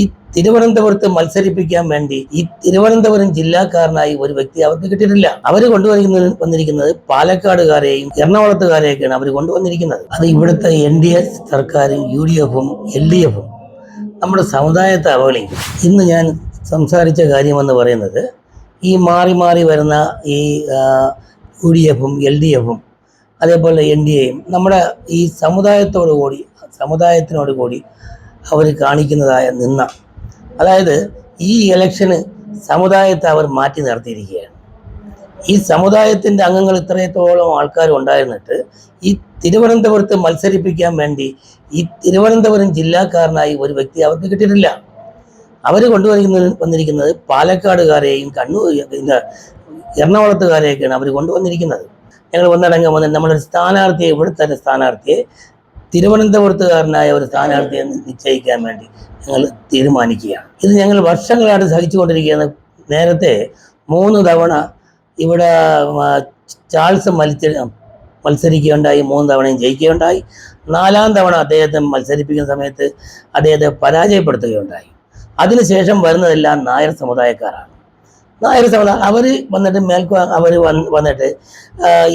ഈ തിരുവനന്തപുരത്ത് മത്സരിപ്പിക്കാൻ വേണ്ടി ഈ തിരുവനന്തപുരം ജില്ലാക്കാരനായി ഒരു വ്യക്തി അവർക്ക് കിട്ടിയിട്ടില്ല. അവർ കൊണ്ടുവന്നിരിക്കുന്നത് വന്നിരിക്കുന്നത് പാലക്കാടുകാരെയും എറണാകുളത്തുകാരെയൊക്കെയാണ് അവർ കൊണ്ടുവന്നിരിക്കുന്നത്. അത് ഇവിടുത്തെ എൻ ഡി എ സർക്കാരും യു ഡി എഫും എൽ ഡി എഫും നമ്മുടെ സമുദായത്തെ അവഗണിക്കും. ഇന്ന് ഞാൻ സംസാരിച്ച കാര്യമെന്ന് പറയുന്നത് ഈ മാറി മാറി വരുന്ന ഈ യു ഡി എഫും എൽ ഡി എഫും അതേപോലെ എൻ ഡി എയും നമ്മുടെ ഈ സമുദായത്തോടു കൂടി സമുദായത്തിനോട് കൂടി അവർ കാണിക്കുന്നതായ നിന്ന അതായത് ഈ ഇലക്ഷന് സമുദായത്തെ അവർ മാറ്റി നിർത്തിയിരിക്കുകയാണ്. ഈ സമുദായത്തിന്റെ അംഗങ്ങൾ ഇത്രത്തോളം ആൾക്കാർ ഉണ്ടായിരുന്നിട്ട് ഈ തിരുവനന്തപുരത്ത് മത്സരിപ്പിക്കാൻ വേണ്ടി ഈ തിരുവനന്തപുരം ജില്ലാക്കാരനായി ഒരു വ്യക്തി അവർക്ക് കിട്ടിയിട്ടില്ല. അവർ കൊണ്ടുവന്നിരിക്കുന്നത് വന്നിരിക്കുന്നത് പാലക്കാടുകാരെയും കണ്ണൂർ എറണാകുളത്തുകാരെയൊക്കെയാണ് അവർ കൊണ്ടുവന്നിരിക്കുന്നത്. ഞങ്ങൾ ഒന്നടങ്കം വന്ന് നമ്മളൊരു സ്ഥാനാർത്ഥിയെ ഇവിടുത്തെ സ്ഥാനാർത്ഥിയെ തിരുവനന്തപുരത്തുകാരനായ ഒരു സ്ഥാനാർത്ഥിയെ നിശ്ചയിക്കാൻ വേണ്ടി ഞങ്ങൾ തീരുമാനിക്കുകയാണ്. ഇത് ഞങ്ങൾ വർഷങ്ങളായിട്ട് സഹിച്ചുകൊണ്ടിരിക്കുകയാണ്. നേരത്തെ മൂന്ന് തവണ ഇവിടെ ചാൾസ് മത്സര മത്സരിക്കുകയുണ്ടായി മൂന്ന് തവണയും ജയിക്കുകയുണ്ടായി. നാലാം തവണ അദ്ദേഹത്തെ മത്സരിപ്പിക്കുന്ന സമയത്ത് അദ്ദേഹത്തെ പരാജയപ്പെടുത്തുകയുണ്ടായി. അതിനുശേഷം വരുന്നതെല്ലാം നായർ സമുദായക്കാരാണ്. നായർ സമുദായം അവർ വന്നിട്ട് മേൽക്കോ അവർ വന്നിട്ട്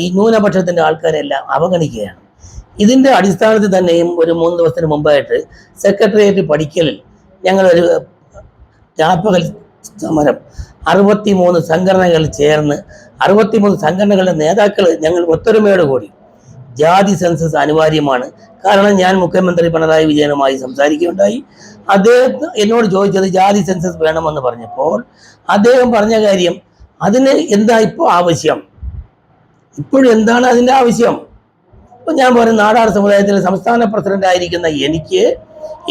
ഈ ന്യൂനപക്ഷത്തിന്റെ ആൾക്കാരെല്ലാം അവഗണിക്കുകയാണ്. ഇതിന്റെ അടിസ്ഥാനത്തിൽ തന്നെയും ഒരു മൂന്ന് ദിവസത്തിന് മുമ്പായിട്ട് സെക്രട്ടേറിയറ്റ് പഠിക്കലിൽ ഞങ്ങളൊരു രാപ്പകൽ സമരം അറുപത്തി മൂന്ന് സംഘടനകൾ ചേർന്ന് അറുപത്തി മൂന്ന് സംഘടനകളുടെ നേതാക്കൾ ഞങ്ങൾ ഒത്തൊരുമയോട് കൂടി ജാതി സെൻസസ് അനിവാര്യമാണ്. കാരണം ഞാൻ മുഖ്യമന്ത്രി പിണറായി വിജയനുമായി സംസാരിക്കുകയുണ്ടായി. അദ്ദേഹം എന്നോട് ചോദിച്ചത് ജാതി സെൻസസ് വേണമെന്ന് പറഞ്ഞപ്പോൾ അദ്ദേഹം പറഞ്ഞ കാര്യം അതിന് എന്താ ഇപ്പോൾ ആവശ്യം? ഇപ്പോഴും എന്താണ് അതിന്റെ ആവശ്യം? ഇപ്പം ഞാൻ പറയും നാടാർ സമുദായത്തിലെ സംസ്ഥാന പ്രസിഡന്റ് ആയിരിക്കുന്ന എനിക്ക്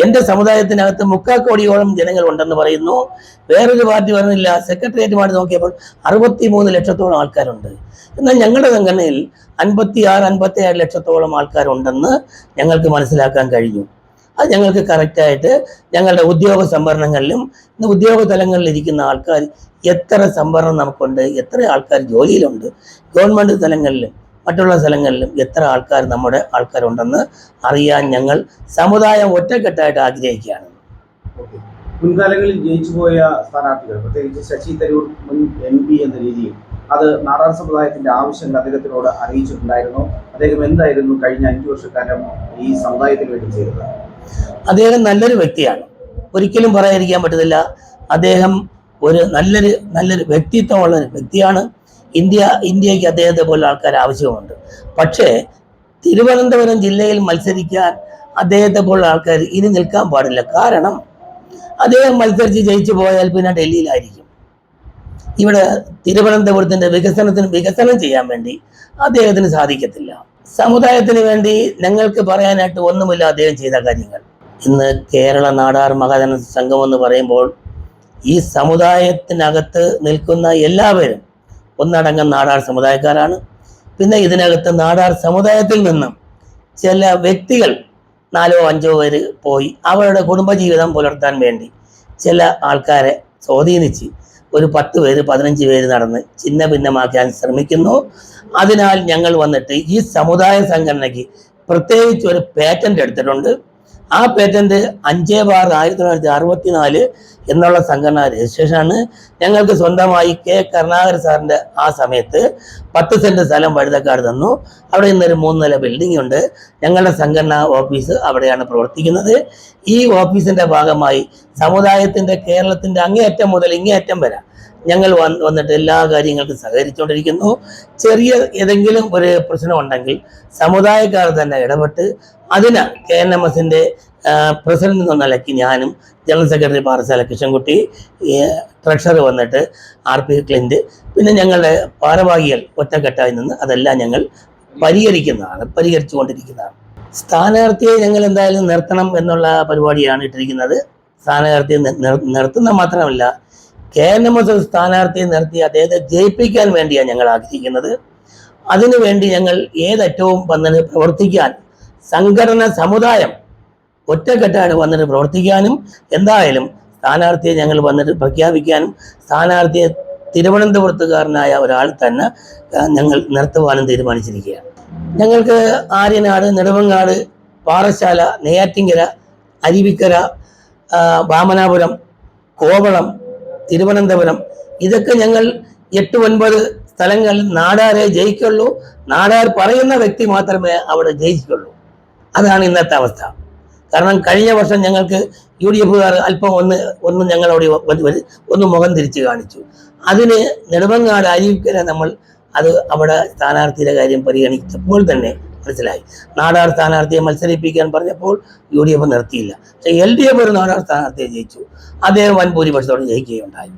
എന്റെ സമുദായത്തിനകത്ത് മുക്കാൽ കോടിയോളം ജനങ്ങൾ ഉണ്ടെന്ന് പറയുന്നു. വേറൊരു പാർട്ടി പറഞ്ഞില്ല സെക്രട്ടേറിയറ്റുമായിട്ട് നോക്കിയപ്പോൾ അറുപത്തി മൂന്ന് ലക്ഷത്തോളം ആൾക്കാരുണ്ട്. എന്നാൽ ഞങ്ങളുടെ സംഘടനയിൽ അൻപത്തി ആറ് അൻപത്തി ആറ് ലക്ഷത്തോളം ആൾക്കാരുണ്ടെന്ന് ഞങ്ങൾക്ക് മനസ്സിലാക്കാൻ കഴിഞ്ഞു. അത് ഞങ്ങൾക്ക് കറക്റ്റായിട്ട് ഞങ്ങളുടെ ഉദ്യോഗ സംവരണങ്ങളിലും ഉദ്യോഗ തലങ്ങളിൽ ഇരിക്കുന്ന ആൾക്കാർ എത്ര സംവരണം നമുക്കുണ്ട് എത്ര ആൾക്കാർ ജോലിയിലുണ്ട് ഗവൺമെന്റ് തലങ്ങളിലും മറ്റുള്ള സ്ഥലങ്ങളിലും എത്ര ആൾക്കാർ നമ്മുടെ ആൾക്കാരുണ്ടെന്ന് അറിയാൻ ഞങ്ങൾ സമുദായം ഒറ്റക്കെട്ടായിട്ട് ആഗ്രഹിക്കുകയാണ്. മുൻകാലങ്ങളിൽ ജയിച്ചു പോയ സ്ഥാനാർത്ഥികൾ പ്രത്യേകിച്ച് ശശി തരൂർ മുൻ എം പി എന്ന രീതിയിൽ അത് നാടാർ സമുദായത്തിന്റെ ആവശ്യങ്ങൾ അദ്ദേഹത്തിനോട് അറിയിച്ചിട്ടുണ്ടായിരുന്നു. അദ്ദേഹം എന്തായിരുന്നു കഴിഞ്ഞ അഞ്ചു വർഷക്കാലം ഈ സമുദായത്തിന് വേണ്ടി ചെയ്തത്? അദ്ദേഹം നല്ലൊരു വ്യക്തിയാണ്. ഒരിക്കലും പറയാതിരിക്കാൻ പറ്റത്തില്ല. അദ്ദേഹം ഒരു നല്ലൊരു നല്ലൊരു വ്യക്തിത്വമുള്ള ഒരു വ്യക്തിയാണ്. ഇന്ത്യ ഇന്ത്യയ്ക്ക് അദ്ദേഹത്തെ പോലെ ആൾക്കാർ ആവശ്യമുണ്ട്. പക്ഷേ തിരുവനന്തപുരം ജില്ലയിൽ മത്സരിക്കാൻ അദ്ദേഹത്തെ പോലുള്ള ആൾക്കാർ ഇനി നിൽക്കാൻ പാടില്ല. കാരണം അദ്ദേഹം മത്സരിച്ച് ജയിച്ചു പോയാൽ പിന്നെ ഡൽഹിയിലായിരിക്കും. ഇവിടെ തിരുവനന്തപുരത്തിന്റെ വികസനത്തിന് വികസനം ചെയ്യാൻ വേണ്ടി അദ്ദേഹത്തിന് സാധിക്കത്തില്ല. സമുദായത്തിന് വേണ്ടി ഞങ്ങൾക്ക് പറയാനായിട്ട് ഒന്നുമില്ല അദ്ദേഹം ചെയ്ത കാര്യങ്ങൾ. ഇന്ന് കേരള നാടാർ മഹാജന സംഘം എന്ന് പറയുമ്പോൾ ഈ സമുദായത്തിനകത്ത് നിൽക്കുന്ന എല്ലാവരും ഒന്നടങ്കം നാടാർ സമുദായക്കാരാണ്. പിന്നെ ഇതിനകത്ത് നാടാർ സമുദായത്തിൽ നിന്നും ചില വ്യക്തികൾ നാലോ അഞ്ചോ പേര് പോയി അവരുടെ കുടുംബജീവിതം പുലർത്താൻ വേണ്ടി ചില ആൾക്കാരെ സ്വാധീനിച്ച് ഒരു പത്ത് പേര് പതിനഞ്ച് പേര് നടന്ന് ചിന്ന ഭിന്നമാക്കാൻ ശ്രമിക്കുന്നു. അതിനാൽ ഞങ്ങൾ വന്നിട്ട് ഈ സമുദായ സംഘടനയ്ക്ക് പ്രത്യേകിച്ച് ഒരു പേറ്റന്റ് എടുത്തിട്ടുണ്ട്. ആ പേറ്റന്റ് അഞ്ച് ബാർ ആയിരത്തി തൊള്ളായിരത്തി അറുപത്തിനാല് എന്നുള്ള സംഘടന രജിസ്ട്രേഷനാണ്. ഞങ്ങൾക്ക് സ്വന്തമായി കെ കരുണാകര സാറിന്റെ ആ സമയത്ത് പത്ത് സെന്റ് സ്ഥലം വഴുതക്കാട് തന്നു. അവിടെ ഇന്നൊരു മൂന്ന് നില ബിൽഡിംഗ് ഉണ്ട്. ഞങ്ങളുടെ സംഘടനാ ഓഫീസ് അവിടെയാണ് പ്രവർത്തിക്കുന്നത്. ഈ ഓഫീസിന്റെ ഭാഗമായി സമുദായത്തിന്റെ കേരളത്തിന്റെ അങ്ങേയറ്റം മുതൽ ഇങ്ങേയറ്റം വരെ ഞങ്ങൾ വന്നിട്ട് എല്ലാ കാര്യങ്ങൾക്കും സഹകരിച്ചുകൊണ്ടിരിക്കുന്നു. ചെറിയ ഏതെങ്കിലും ഒരു പ്രശ്നം ഉണ്ടെങ്കിൽ സമുദായക്കാർ തന്നെ ഇടപെട്ട് അതിന് കെ എൻ എം എസിന്റെ പ്രസിഡന്റ് എന്ന നിലയ്ക്ക് ഞാനും general secretary Parassala Krishnankutty treasurer വന്നിട്ട് ആർ പി ക്ലിന്റ് പിന്നെ ഞങ്ങളുടെ ഭാരവാഹികൾ ഒറ്റക്കെട്ടായി നിന്ന് അതെല്ലാം ഞങ്ങൾ പരിഹരിക്കുന്നതാണ് പരിഹരിച്ചു കൊണ്ടിരിക്കുന്നതാണ് സ്ഥാനാർത്ഥിയെ ഞങ്ങൾ എന്തായാലും നിർത്തണം എന്നുള്ള പരിപാടിയാണ് ഇട്ടിരിക്കുന്നത്. സ്ഥാനാർത്ഥിയെ നിർത്തുന്ന മാത്രമല്ല കെ എൻ എം എസ് സ്ഥാനാർത്ഥിയെ നിർത്തി അദ്ദേഹത്തെ ജയിപ്പിക്കാൻ വേണ്ടിയാണ് ഞങ്ങൾ ആഗ്രഹിക്കുന്നത്. അതിനുവേണ്ടി ഞങ്ങൾ ഏതറ്റവും വന്നിട്ട് പ്രവർത്തിക്കാൻ സംഘടന സമുദായം ഒറ്റക്കെട്ടാണ് വന്നിട്ട് പ്രവർത്തിക്കാനും എന്തായാലും സ്ഥാനാർത്ഥിയെ ഞങ്ങൾ വന്നിട്ട് പ്രഖ്യാപിക്കാനും സ്ഥാനാർത്ഥിയെ തിരുവനന്തപുരത്തുകാരനായ ഒരാൾ തന്നെ ഞങ്ങൾ നിർത്തുവാനും തീരുമാനിച്ചിരിക്കുകയാണ്. ഞങ്ങൾക്ക് ആര്യനാട് നെടുമങ്ങാട് പാറശാല നെയ്യാറ്റിങ്കര അരുവിക്കര വാമനാപുരം കോവളം തിരുവനന്തപുരം. ഇതൊക്കെ ഞങ്ങൾ എട്ട് ഒൻപത് സ്ഥലങ്ങളിൽ നാടാരെ ജയിക്കുള്ളൂ. നാടാർ പറയുന്ന വ്യക്തി മാത്രമേ അവിടെ ജയിക്കുള്ളൂ അതാണ് ഇന്നത്തെ അവസ്ഥ. കാരണം കഴിഞ്ഞ വർഷം ഞങ്ങൾക്ക് യു ഡി എഫുകാർ അല്പം ഒന്ന് ഒന്ന് ഞങ്ങളോട് ഒന്ന് മുഖം തിരിച്ച് കാണിച്ചു. അതിന് നെടുമങ്ങാട് അരീക്കര നമ്മൾ അത് അവിടെ സ്ഥാനാർത്ഥിയുടെ കാര്യം പരിഗണിച്ചപ്പോൾ തന്നെ മനസ്സിലായി. നാടാർ സ്ഥാനാർത്ഥിയെ മത്സരിപ്പിക്കാൻ പറഞ്ഞപ്പോൾ യു ഡി എഫ് നിർത്തിയില്ല. പക്ഷേ എൽ ഡി എഫ് ഒരു നാടാർ സ്ഥാനാർത്ഥിയെ ജയിച്ചു. അദ്ദേഹം വൻ ഭൂരിപക്ഷത്തോടെ ജയിക്കുകയുണ്ടായി.